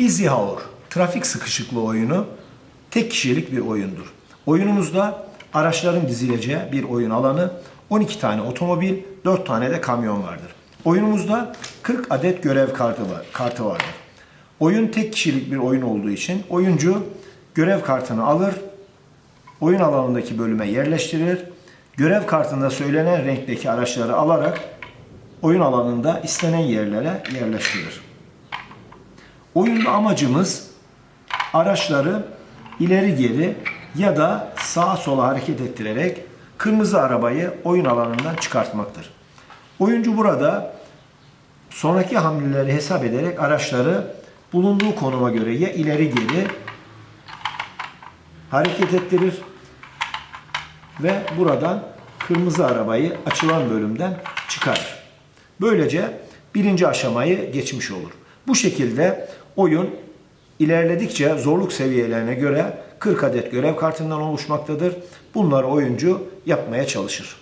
Busy Hour, trafik sıkışıklığı oyunu tek kişilik bir oyundur. Oyunumuzda araçların dizileceği bir oyun alanı, 12 tane otomobil, 4 tane de kamyon vardır. Oyunumuzda 40 adet görev kartı var, kartı vardır. Oyun tek kişilik bir oyun olduğu için oyuncu görev kartını alır, oyun alanındaki bölüme yerleştirir. Görev kartında söylenen renkteki araçları alarak oyun alanında istenen yerlere yerleştirir. Oyunda amacımız araçları ileri geri ya da sağa sola hareket ettirerek kırmızı arabayı oyun alanından çıkartmaktır. Oyuncu burada sonraki hamleleri hesap ederek araçları bulunduğu konuma göre ya ileri geri hareket ettirir ve buradan kırmızı arabayı açılan bölümden çıkarır. Böylece birinci aşamayı geçmiş olur. Bu şekilde oyun ilerledikçe zorluk seviyelerine göre 40 adet görev kartından oluşmaktadır. Bunları oyuncu yapmaya çalışır.